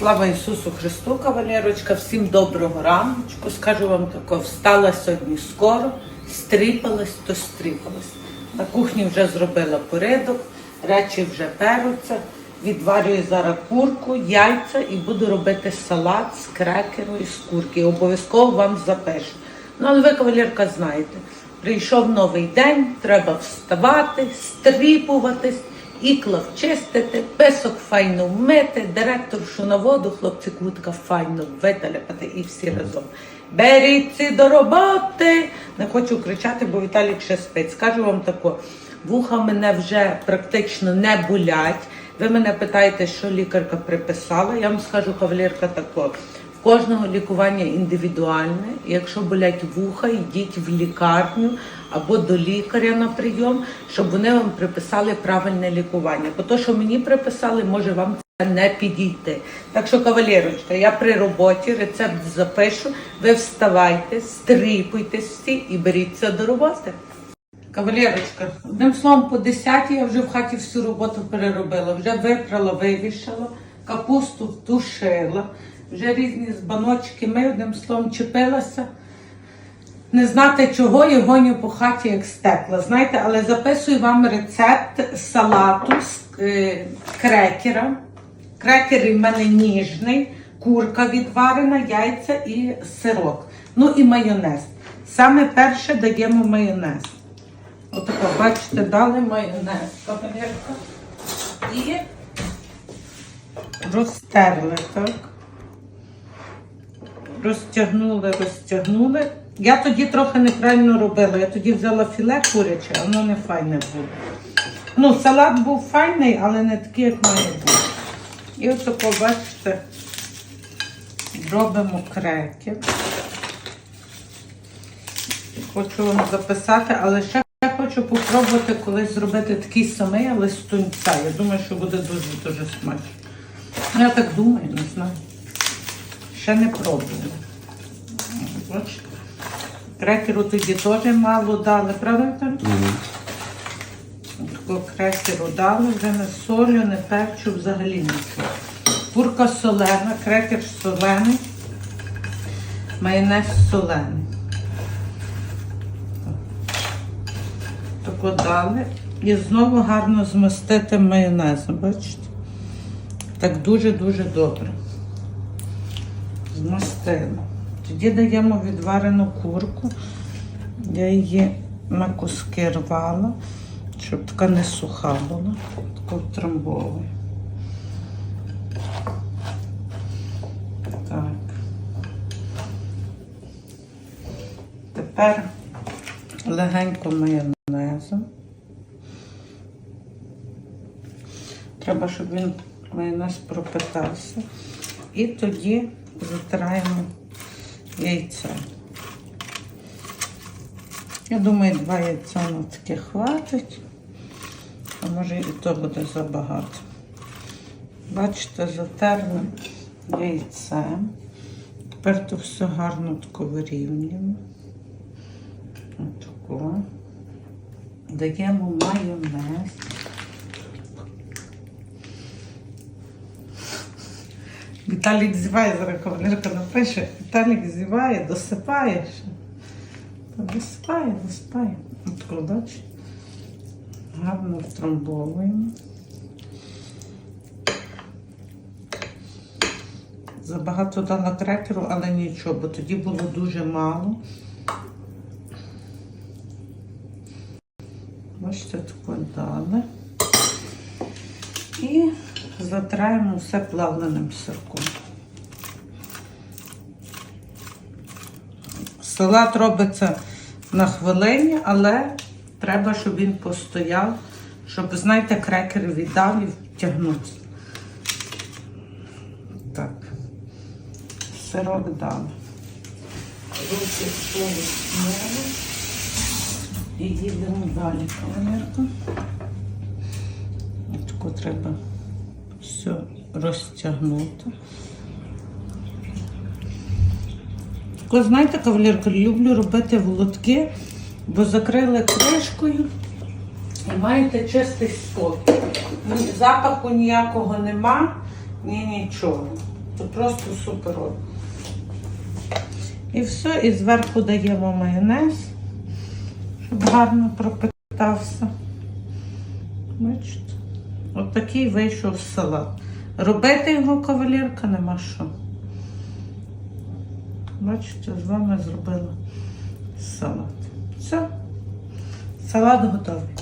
Слава Ісусу Христу, кавалерочка, всім доброго раночку. Скажу вам тако, встала сьогодні скоро, стріпалась, то стріпалась. На кухні вже зробила порядок, речі вже перуться. Відварюю зараз курку, яйця і буду робити салат з крекеру і з курки. Обов'язково вам запишу. Ну, але ви, кавалерка, знаєте, прийшов новий день, треба вставати, стріпуватись, іклав чистити, песок файно вмити, директоршу на воду, хлопці кутка файно виталяпати і всі разом. Беріться до роботи! Не хочу кричати, бо Віталік ще спить. Скажу вам тако, вуха мене вже практично не болять. Ви мене питаєте, що лікарка приписала. Я вам скажу, кавалерка, тако. Кожного лікування індивідуальне. Якщо болять вуха, йдіть в лікарню або до лікаря на прийом, щоб вони вам приписали правильне лікування. Бо то, що мені приписали, може вам це не підійти. Так що, кавалерочка, я при роботі рецепт запишу. Ви вставайте, стріпуйтесь всі і беріться до роботи. Кавалерочка, одним словом, по 10 я вже в хаті всю роботу переробила. Вже випрала, вивішала, капусту тушила, вже різні збаночки ми, одним словом, чепилася. Не знати чого і гоню по хаті як стекла. Знаєте, але записую вам рецепт салату з е, крекера. Крекер в мене ніжний, курка відварена, яйця і сирок. Ну і майонез. Саме перше даємо майонез. Отако, бачите, дали майонез, кавалерка. І розтерли, так. Розтягнули, розтягнули. Я тоді трохи неправильно робила. Я тоді взяла філе куряче, воно не файне було. Ну, салат був файний, але не такий, як має бути. І отако, бачите, робимо крекер. Хочу вам записати, але ще хочу попробувати колись зробити такий самий, але з тунця. Я думаю, що буде дуже-дуже смачно. Ну, Я так думаю, не знаю. Ще не пробувала. Бачите? Крекеру тоді теж мало дали, правда? Віталій? Такого крекеру дали, вже не солю, не перчу, взагалі нічого. Курка солена, крекер солений, майонез солений. Тако дали. І знову гарно змастити майонезом, бачите? Так дуже-дуже добре. Змастили. Тоді даємо відварену курку. Я її на куски рвала, щоб така не суха була. Таку трамбову. Так. Тепер легенько майонезом. Треба, щоб він майонез пропитався. І тоді затираємо яйця. Я думаю, два яйця на таке хватить, а може і то буде забагато. Бачите, затерли яйце. Тепер то все гарно тако вирівнюємо. Отако. Даємо майонез. Віталік зіває, зараз кавалерка напише. Віталік зіває, досипає ще. Та досипає, досипає. Бачиш? Гарно втрамбовуємо. Забагато дала крекеру, але нічого, бо тоді було дуже мало. Бачите, тако дали. І затираємо все плавленим сирком. Салат робиться на хвилині, але треба, щоб він постояв, щоб, знаєте, крекер віддав і втягнувся. Так, сирок дали. Руки знову і їдемо далі, кавалерка. Таку треба все розтягнути. Тако, знаєте, кавалерка, люблю робити волотки, бо закрили кришкою і маєте чистий спокій. Запаху ніякого нема, ні нічого. То просто супер. І все, і зверху даємо майонез, щоб гарно пропитався. Бачите? От такий вийшов салат. Робити його кавалерка нема що. Бачите, з вами зробила салат. Все, салат готовий.